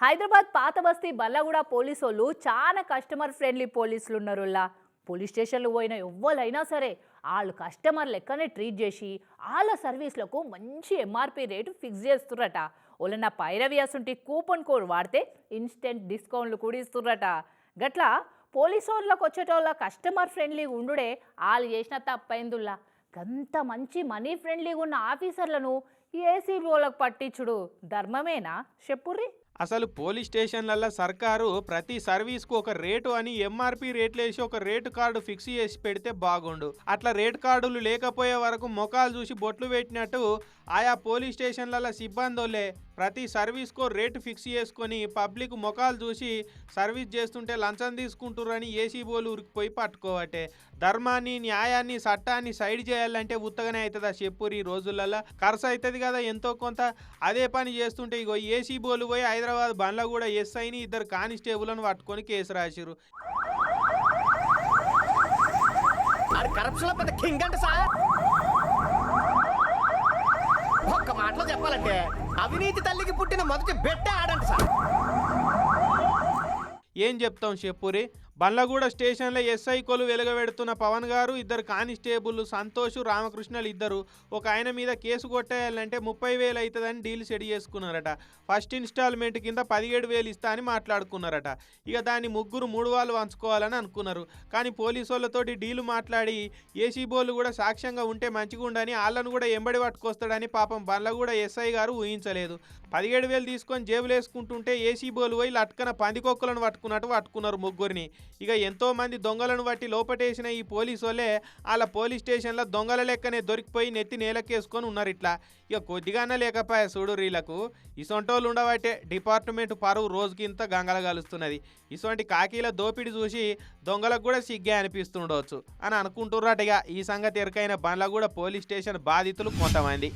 హైదరాబాద్ పాత బస్తీ బల్లగూడ పోలీసోళ్ళు వాళ్ళు చాలా కస్టమర్ ఫ్రెండ్లీ పోలీసులు ఉన్నారులా పోలీస్ స్టేషన్లు పోయిన ఎవ్వరైనా సరే వాళ్ళు కస్టమర్ లెక్కనే ట్రీట్ చేసి వాళ్ళ సర్వీస్లకు మంచి ఎంఆర్పి రేటు ఫిక్స్ చేస్తుర్రట. వాళ్ళ పైరవి అసుంటి కూపన్ కోడ్ వాడితే ఇన్స్టెంట్ డిస్కౌంట్లు కూడా ఇస్తుర్రట. గట్లా పోలీస్ వాళ్ళకి వచ్చేటోళ్ళ కస్టమర్ ఫ్రెండ్లీగా ఉండుడే వాళ్ళు చేసిన తప్పైందుల్లా. గంత మంచి మనీ ఫ్రెండ్లీగా ఉన్న ఆఫీసర్లను ఏసీబీ వాళ్ళకి పట్టించుడు. ధర్మమేనా? చెప్పుర్రి. అసలు పోలీస్ స్టేషన్లలో సర్కారు ప్రతి సర్వీస్కు ఒక రేటు అని ఎంఆర్పి రేట్లు వేసి ఒక రేటు కార్డు ఫిక్స్ చేసి పెడితే బాగుండు. అట్లా రేట్ కార్డులు లేకపోయే వరకు మొఖాలు చూసి బొట్లు పెట్టినట్టు ఆయా పోలీస్ స్టేషన్లలో సిబ్బందోలే ప్రతి సర్వీస్కో రేటు ఫిక్స్ చేసుకొని పబ్లిక్ మొఖాలు చూసి సర్వీస్ చేస్తుంటే లంచం తీసుకుంటుర్రని ఏసీబోలు ఉరికిపోయి పట్టుకోవటే. ధర్మాన్ని న్యాయాన్ని చట్టాన్ని సైడ్ చేయాలంటే ఉత్తగానే అవుతుందా చెప్పురు ఈ రోజులలో ఖర్చు అవుతుంది కదా ఎంతో కొంత. అదే పని చేస్తుంటే ఇగో ఏసీ బోలు పోయి హైదరాబాద్ బండ్ల కూడా ఎస్ఐని ఇద్దరు కానిస్టేబుల్ని పట్టుకొని కేసు రాసిరు కరప్షన్ పెద్ద కింగ్ అంటే సార్. మాటలో చెప్పాలంటే అవినీతి తల్లికి పుట్టిన మొదటి బెట్టే ఆడంట సార్. ఏం చెప్తాం చెప్పురి బండ్లగూడ స్టేషన్లో ఎస్ఐ కొలు వెలుగబెడుతున్న పవన్ గారు ఇద్దరు కానిస్టేబుల్ సంతోష్ రామకృష్ణలు ఇద్దరు ఒక ఆయన మీద కేసు కొట్టేయాలంటే ముప్పై వేలు అవుతుందని డీల్ సెట్ చేసుకున్నారట. ఫస్ట్ ఇన్స్టాల్మెంట్ కింద పదిహేడు వేలు ఇస్తా అని మాట్లాడుకున్నారట. ఇక దాన్ని ముగ్గురు మూడు వాళ్ళు పంచుకోవాలని అనుకున్నారు. కానీ పోలీసు వాళ్ళతోటి డీలు మాట్లాడి ఏసీ బోలు కూడా సాక్ష్యంగా ఉంటే మంచిగా ఉండని వాళ్ళను కూడా ఎంబడి పట్టుకొస్తాడని పాపం బండ్లగూడ ఎస్ఐ గారు ఊహించలేదు. పదిహేడు వేలు తీసుకొని జేబులు వేసుకుంటుంటే ఏసీ బోలు పోయి లట్కన పందికొక్కులను పట్టుకున్నట్టు పట్టుకున్నారు ముగ్గురిని. ఇక ఎంతో మంది దొంగలను బట్టి లోపటేసిన ఈ పోలీసు వాళ్ళే వాళ్ళ పోలీస్ స్టేషన్లో దొంగల లెక్కనే దొరికిపోయి నెత్తి నేలకేసుకొని ఉన్నారు ఇట్లా. ఇక కొద్దిగానే లేకపోయా చూడు రీలకు. ఇసొంటోళ్ళు ఉండబట్టే డిపార్ట్మెంట్ పరువు రోజుకి ఇంత గంగల కలుస్తున్నది ఇసొంటి కాకీల దోపిడి చూసి దొంగలకు కూడా సిగ్గే అనిపిస్తుండవచ్చు అని అనుకుంటుర్రటగా ఈ సంగతి ఎరకైన బండ్ల కూడా పోలీస్ స్టేషన్ బాధితులు కొంతమంది.